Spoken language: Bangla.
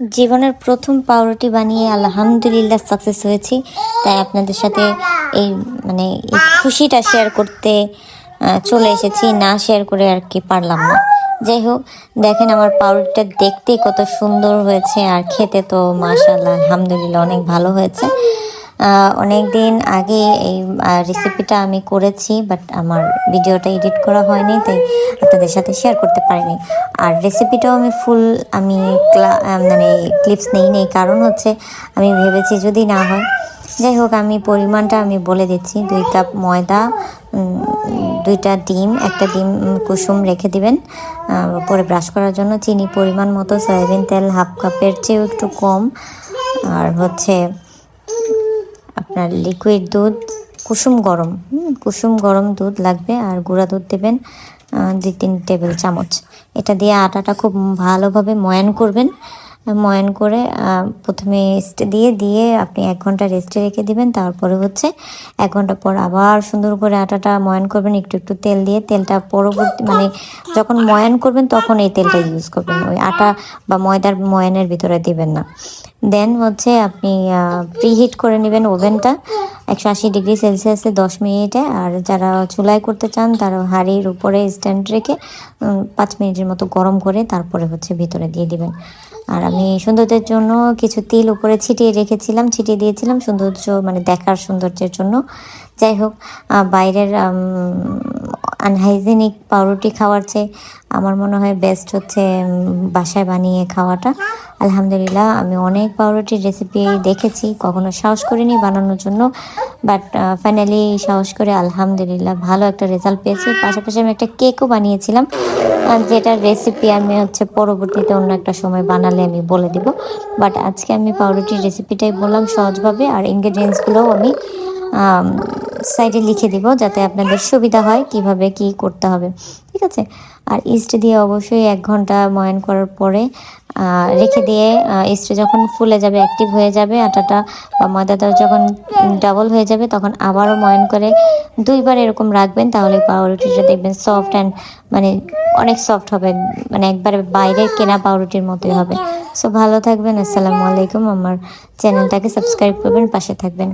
জীবনের প্রথম পাউরুটি বানিয়ে আলহামদুলিল্লাহ সাকসেস হয়েছি। তাই আপনাদের সাথে এই মানে খুশিটা শেয়ার করতে চলে এসেছি। না শেয়ার করে আর কি পারলাম না। যাই হোক, দেখেন আমার পাউরুটিটা দেখতে কত সুন্দর হয়েছে। আর খেতে তো মাসাল্লাহ আলহামদুলিল্লাহ অনেক ভালো হয়েছে। অনেক দিন আগে এই রেসিপিটা আমি করেছি বাট আমার ভিডিওটা এডিট করা হয়নি, তাই আপনাদের সাথে শেয়ার করতে পারিনি। আর রেসিপিটাও আমি ফুল আমি মানে ক্লিপস নেই নেই। কারণ হচ্ছে, আমি ভেবেছি যদি না হয়, যাই হোক, আমি পরিমাণটা আমি বলে দিচ্ছি। দুই কাপ ময়দা দুইটা ডিম, একটা ডিম কুসুম রেখে দিবেন পরে ব্রাশ করার জন্য। চিনি পরিমাণ মতো, সয়াবিন তেল হাফ কাপের চেয়েও একটু কম। আর হচ্ছে আপনার লিকুইড দুধ, কুসুম গরম কুসুম গরম দুধ লাগবে আর গুঁড়া দুধ দেবেন দুই তিন টেবিল চামচ। এটা দিয়ে আটাটা খুব ভালোভাবে ময়ান করবেন। ময়ান করে প্রথমে রেস্টে দিয়ে দিয়ে আপনি এক ঘণ্টা রেস্টে রেখে দিবেন। তারপরে হচ্ছে এক ঘণ্টা পর আবার সুন্দর করে আটাটা ময়ান করবেন, একটু একটু তেল দিয়ে। তেলটা পরবর্তী মানে যখন ময়ান করবেন, তখন এই তেলটা ইউজ করবেন। ওই আটা বা ময়দার ময়ানের ভিতরে দিবেন না। দেন হচ্ছে আপনি প্রিহিট করে নেবেন ওভেনটা। একশো আশি ডিগ্রি সেলসিয়াসে দশ মিনিটে। আর যারা চুলায় করতে চান, তারা হাঁড়ির উপরে স্ট্যান্ড রেখে পাঁচ মিনিটের মতো গরম করে তারপরে হচ্ছে ভিতরে দিয়ে দিবেন। আর আমি সৌন্দর্যের জন্য কিছু তিল উপরে ছিটিয়ে রেখেছিলাম, ছিটিয়ে দিয়েছিলাম সৌন্দর্য মানে দেখার সৌন্দর্যের জন্য। যাই হোক বাইরের আনহাইজেনিক পাউরুটি খাওয়ার চেয়ে আমার মনে হয় বেস্ট হচ্ছে বাসায় বানিয়ে খাওয়াটা। আলহামদুলিল্লাহ, আমি অনেক পাউরুটির রেসিপি দেখেছি, কখনো সাহস করিনি বানানোর জন্য বাট ফাইনালি সাহস করে আলহামদুলিল্লাহ ভালো একটা রেজাল্ট পেয়েছি। পাশাপাশি আমি একটা কেকও বানিয়েছিলাম যেটার রেসিপি আমি হচ্ছে পরবর্তীতে অন্য একটা সময় বানালে আমি বলে দিব। বাট আজকে আমি পাউরুটির রেসিপিটাই বললাম সহজভাবে, আর ইনগ্রেডিয়েন্টসগুলোও আমি সাইডে লিখে দিব যাতে আপনাদের সুবিধা হয় কীভাবে কি করতে হবে, ঠিক আছে? আর ইস্ট দিয়ে অবশ্যই এক ঘণ্টা ময়ান করার পরে রেখে দিয়ে ইস্ট যখন ফুলে যাবে অ্যাক্টিভ হয়ে যাবে, আটাটা বা ময়দাটা যখন ডাবল হয়ে যাবে, তখন আবারও ময়ন করে দুইবার এরকম রাখবেন, তাহলে পাউরুটিটা দেখবেন সফট অ্যান্ড মানে অনেক সফট হবে মানে একবারে বাইরে কেনা পাউরুটির মতোই হবে। সো ভালো থাকবেন, আসসালামু আলাইকুম, আমার চ্যানেলটাকে সাবস্ক্রাইব করবেন, পাশে থাকবেন।